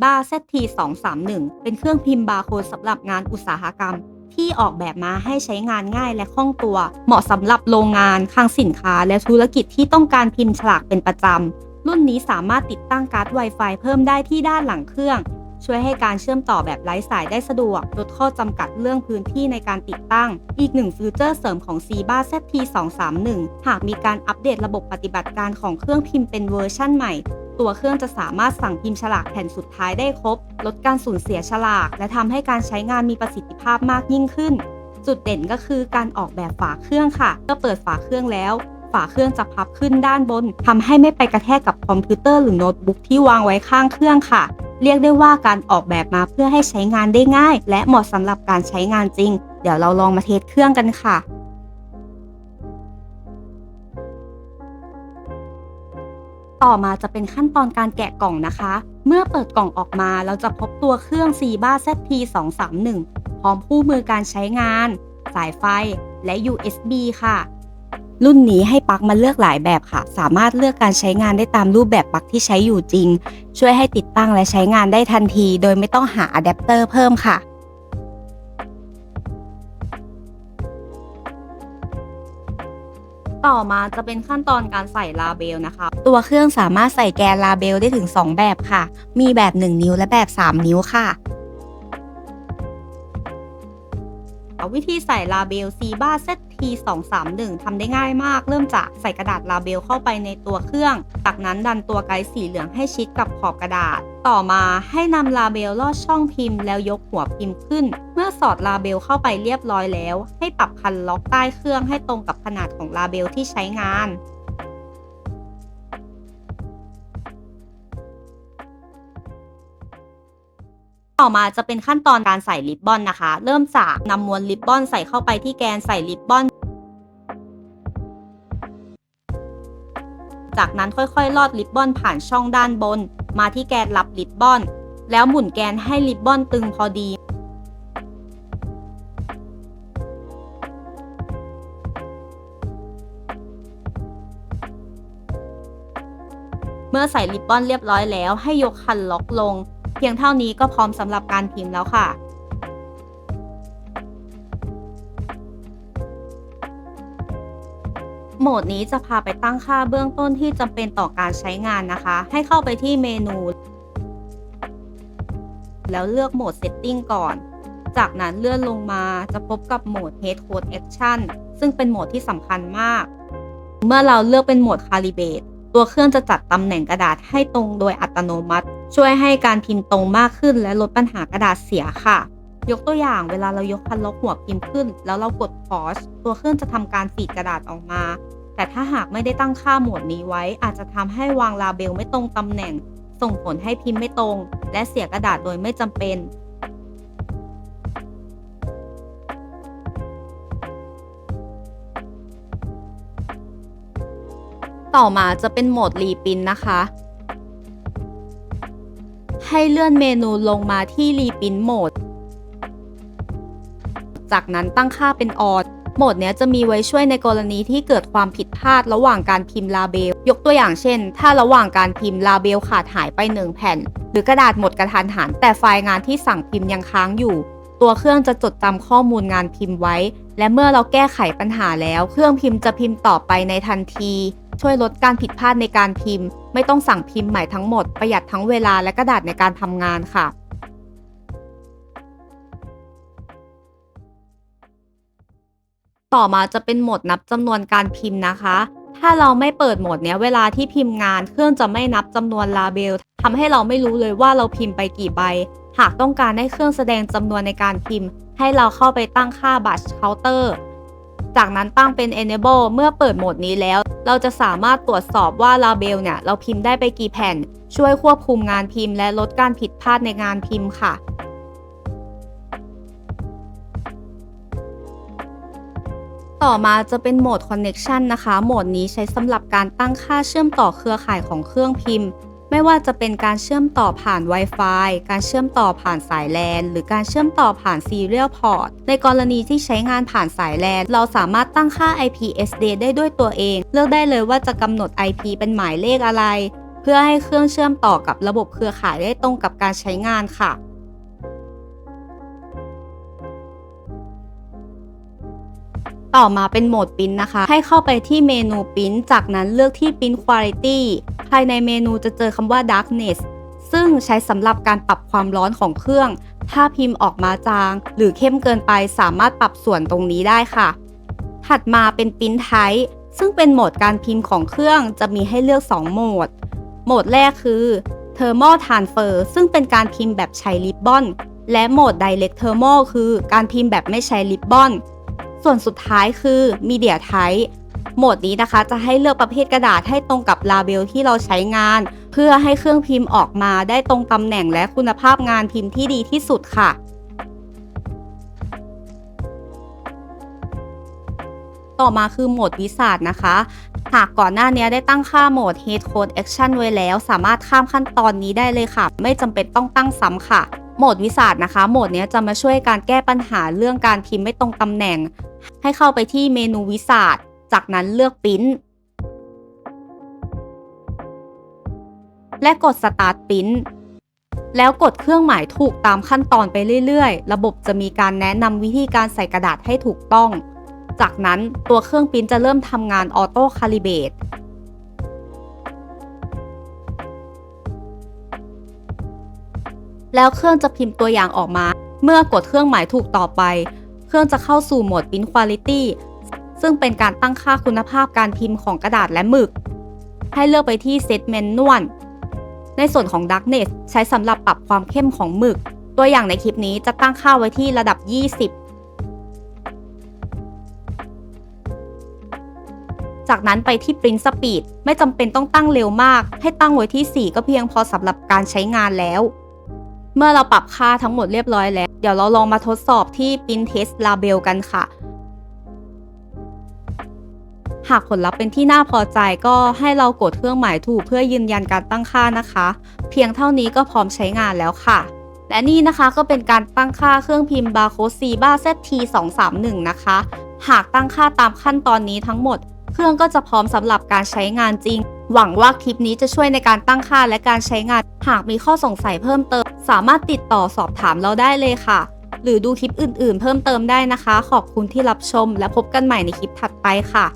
Ciba ZT231 เป็นเครื่องพิมพ์บาร์โค้ดสำหรับงานอุตสาหกรรม ที่ออกแบบมาให้ใช้งานง่ายและคล่องตัว เหมาะสำหรับโรงงานคลังสินค้า และธุรกิจที่ต้องการพิมพ์ฉลากเป็นประจำ รุ่นนี้สามารถติดตั้งการ์ด Wi-Fi เพิ่มได้ที่ด้านหลังเครื่อง ช่วยให้การเชื่อมต่อแบบไร้สายได้สะดวก ลดข้อจำกัดเรื่องพื้นที่ในการติดตั้ง อีกหนึ่งฟีเจอร์เสริมของ Ciba ZT231 หากมีการอัปเดตระบบปฏิบัติการของเครื่องพิมพ์เป็นเวอร์ชั่นใหม่ ตัวเครื่องจะสามารถสั่งพิมพ์ฉลากแผ่นสุดท้ายได้ครบ ลดการสูญเสียฉลาก และทำให้การใช้งานมีประสิทธิภาพมากยิ่งขึ้น จุดเด่นก็คือการออกแบบฝาเครื่องค่ะเมื่อเปิดฝาเครื่องแล้ว ฝาเครื่องจะพับขึ้นด้านบนทำให้ไม่ไปกระแทกกับคอมพิวเตอร์หรือโน้ตบุ๊กที่วางไว้ข้างเครื่องค่ะ เรียกได้ว่าการออกแบบมาเพื่อให้ใช้งานได้ง่าย และเหมาะสำหรับการใช้งานจริง เดี๋ยวเราลองมาเทสเครื่องกันค่ะ ต่อมาจะเป็นขั้นตอนการแกะกล่องนะคะ เมื่อเปิดกล่องออกมาเราจะพบตัวเครื่อง Ciba ZT231 พร้อมคู่มือการใช้งาน สายไฟและ USB ค่ะ รุ่นนี้ให้ปลั๊กมาเลือกหลายแบบค่ะ สามารถเลือกการใช้งานได้ตามรูปแบบปลั๊กที่ใช้อยู่จริง ช่วยให้ติดตั้งและใช้งานได้ทันที โดยไม่ต้องหาอะแดปเตอร์เพิ่มค่ะ ต่อมาจะเป็นขั้นตอนการใส่ลาเบลนะคะ ตัวเครื่องสามารถใส่แกนลาเบลได้ถึง 2 แบบค่ะ มีแบบ 1 นิ้วและแบบ 3 นิ้วค่ะวิธีใส่ลาเบล Ciba ZT231 ทำได้ง่ายมาก เริ่มจากใส่กระดาษลาเบลเข้าไปในตัวเครื่อง จากนั้นดันตัวไกด์สีเหลืองให้ชิดกับขอบกระดาษ ต่อมาให้นำลาเบลลอดช่องพิมพ์แล้วยกหัวพิมพ์ขึ้น สอดลาเบลเข้าไปเรียบร้อยแล้ว ให้ปรับคันล็อกใต้เครื่องให้ตรงกับขนาดของลาเบลที่ใช้งาน ต่อมาจะเป็นขั้นตอนการใส่ริบบอนนะคะ เริ่มจากนำมวลริบบอนใส่เข้าไปที่แกนใส่ริบบอนจากนั้นค่อยๆ ลอดริบบอนผ่านช่องด้านบน มาที่แกนรับริบบอน แล้วหมุนแกนให้ริบบอนตึงพอดี เมื่อใส่ริบบอนเรียบร้อยแล้วให้ยกคันล็อกลง เพียงเท่านี้ก็พร้อมสำหรับการพิมพ์แล้วค่ะโหมดนี้จะพาไปตั้งค่าเบื้องต้นที่จำเป็นต่อการใช้งานนะคะ ให้เข้าไปที่เมนู แล้วเลือกโหมด Setting ก่อน จากนั้นเลื่อนลงมาจะพบกับโหมด Head Code Action ซึ่งเป็นโหมดที่สำคัญมาก เมื่อเราเลือกเป็นโหมด Calibrate ตัวเครื่องจะจัดตำแหน่งกระดาษให้ตรงโดยอัตโนมัติ ช่วยให้การพิมพ์ตรงมากขึ้น และลดปัญหากระดาษเสียค่ะ ยกตัวอย่างเวลาเรายกคันล็อกหัวพิมพ์ขึ้น แล้วเรากด pause ตัวเครื่องจะทำการฟีดกระดาษออกมา แต่ถ้าหากไม่ได้ตั้งค่าโหมดนี้ไว้ อาจจะทำให้วางลาเบลไม่ตรงตำแหน่ง ส่งผลให้พิมพ์ไม่ตรง และเสียกระดาษโดยไม่จำเป็น ต่อมาจะเป็นโหมดรีปินนะคะ ให้เลื่อนเมนูลงมาที่รีปินโหมด จากนั้นตั้งค่าเป็นออดโหมดนี้จะมีไว้ช่วยในกรณีที่เกิดความผิดพลาดระหว่างการพิมพ์ลาเบล ยกตัวอย่างเช่น ถ้าระหว่างการพิมพ์ลาเบลขาดหายไป1แผ่น หรือกระดาษหมดกระทันหัน แต่ไฟล์งานที่สั่งพิมพ์ยังค้างอยู่ ตัวเครื่องจะจดจำข้อมูลงานพิมพ์ไว้ และเมื่อเราแก้ไขปัญหาแล้ว เครื่องพิมพ์จะพิมพ์ต่อไปในทันที ช่วยลดการผิดพลาดในการพิมพ์ ไม่ต้องสั่งพิมพ์ใหม่ทั้งหมด ประหยัดทั้งเวลาและกระดาษในการทำงานค่ะต่อมาจะเป็นโหมดนับจำนวนการพิมพ์นะคะ ถ้าเราไม่เปิดโหมดเนี้ยเวลาที่พิมพ์งานเครื่องจะไม่นับจำนวนลาเบลทำให้เราไม่รู้เลยว่าเราพิมพ์ไปกี่ใบ หากต้องการให้เครื่องแสดงจำนวนในการพิมพ์ ให้เราเข้าไปตั้งค่า batch counter จากนั้นตั้งเป็น enable เมื่อเปิดโหมดนี้แล้ว เราจะสามารถตรวจสอบว่าลาเบลเนี่ย เราพิมพ์ได้ไปกี่แผ่น ช่วยควบคุมงานพิมพ์และลดการผิดพลาดในงานพิมพ์ค่ะต่อมาจะเป็นโหมด Connection นะคะ โหมดนี้ใช้สำหรับการตั้งค่าเชื่อมต่อเครือข่ายของเครื่องพิมพ์ ไม่ว่าจะเป็นการเชื่อมต่อผ่าน Wi-Fi การเชื่อมต่อผ่านสายแลนหรือการเชื่อมต่อผ่าน Serial Port ในกรณีที่ใช้งานผ่านสายแลนเราสามารถตั้งค่า IPSD ได้ด้วยตัวเอง เลือกได้เลยว่าจะกำหนด IP เป็นหมายเลขอะไร เพื่อให้เครื่องเชื่อมต่อกับระบบเครือข่ายได้ตรงกับการใช้งานค่ะ ต่อมาเป็นโหมดปิ้นนะคะ ให้เข้าไปที่เมนูปิ้นจากนั้นเลือกที่ปิ้น Quality ภายในเมนูจะเจอคำว่า Darkness ซึ่งใช้สำหรับการปรับความร้อนของเครื่อง ถ้าพิมพ์ออกมาจาง หรือเข้มเกินไปสามารถปรับส่วนตรงนี้ได้ค่ะ ถัดมาเป็นปิ้นไทป์ซึ่งเป็นโหมดการพิมพ์ของเครื่องจะมีให้เลือก 2 โหมด โหมดแรกคือ Thermal Transfer ซึ่งเป็นการพิมพ์แบบใช้ริบบอน และโหมด Direct Thermal คือการพิมพ์แบบไม่ใช้ริบบอน ส่วนสุดท้ายคือ Media Type โหมดนี้นะคะจะให้เลือกประเภทกระดาษให้ตรงกับลาเบลที่เราใช้งาน เพื่อให้เครื่องพิมพ์ออกมาได้ตรงตำแหน่งและคุณภาพงานพิมพ์ที่ดีที่สุดค่ะ ต่อมาคือโหมดวิสาดนะคะ หากก่อนหน้านี้ได้ตั้งค่าโหมด Head Code Action ไว้แล้ว สามารถข้ามขั้นตอนนี้ได้เลยค่ะ ไม่จำเป็นต้องตั้งซ้ำค่ะ โหมดวิสาดนะคะ โหมดนี้จะมาช่วยการแก้ปัญหาเรื่องการพิมพ์ไม่ตรงตำแหน่ง ให้เข้าไปที่เมนูวิสาดจากนั้นเลือกปริ้นและกด Start Print แล้วกดเครื่องหมายถูกตามขั้นตอนไปเรื่อยๆ ระบบจะมีการแนะนำวิธีการใส่กระดาษให้ถูกต้อง จากนั้นตัวเครื่องปริ้นจะเริ่มทำงานออโต้คาลิเบต แล้วเครื่องจะพิมพ์ตัวอย่างออกมา เมื่อกดเครื่องหมายถูกต่อไป เครื่องจะเข้าสู่โหมด Print Quality ซึ่งเป็นการตั้งค่าคุณภาพการพิมพ์ของกระดาษและหมึก ให้เลือกไปที่ Set Manual ในส่วนของ Darkness ใช้สำหรับปรับความเข้มของหมึก ตัวอย่างในคลิปนี้จะตั้งค่าไว้ที่ระดับ 20จากนั้นไปที่ Print Speed ไม่จำเป็นต้องตั้งเร็วมาก ให้ตั้งไว้ที่ 4 ก็เพียงพอสำหรับการใช้งานแล้ว เมื่อเราปรับค่าทั้งหมดเรียบร้อยแล้ว เดี๋ยวเราลองมาทดสอบที่ Print Test Label กันค่ะ หากผลลัพธ์เป็นที่น่าพอใจก็ให้เรากดเครื่องหมายถูกเพื่อยืนยันการตั้งค่านะคะ เพียงเท่านี้ก็พร้อมใช้งานแล้วค่ะ และนี่นะคะก็เป็นการตั้งค่าเครื่องพิมพ์ Barcode C Bar ZT231 นะคะ หากตั้งค่าตามขั้นตอนนี้ทั้งหมด เครื่องก็จะพร้อมสำหรับการใช้งานจริง หวังว่าคลิปนี้จะช่วยในการตั้งค่าและการใช้งาน หากมีข้อสงสัยเพิ่มเติม สามารถติดต่อสอบถามเราได้เลยค่ะ หรือดูคลิปอื่นๆ เพิ่มเติมได้นะคะ ขอบคุณที่รับชม และพบกันใหม่ในคลิปถัดไปค่ะ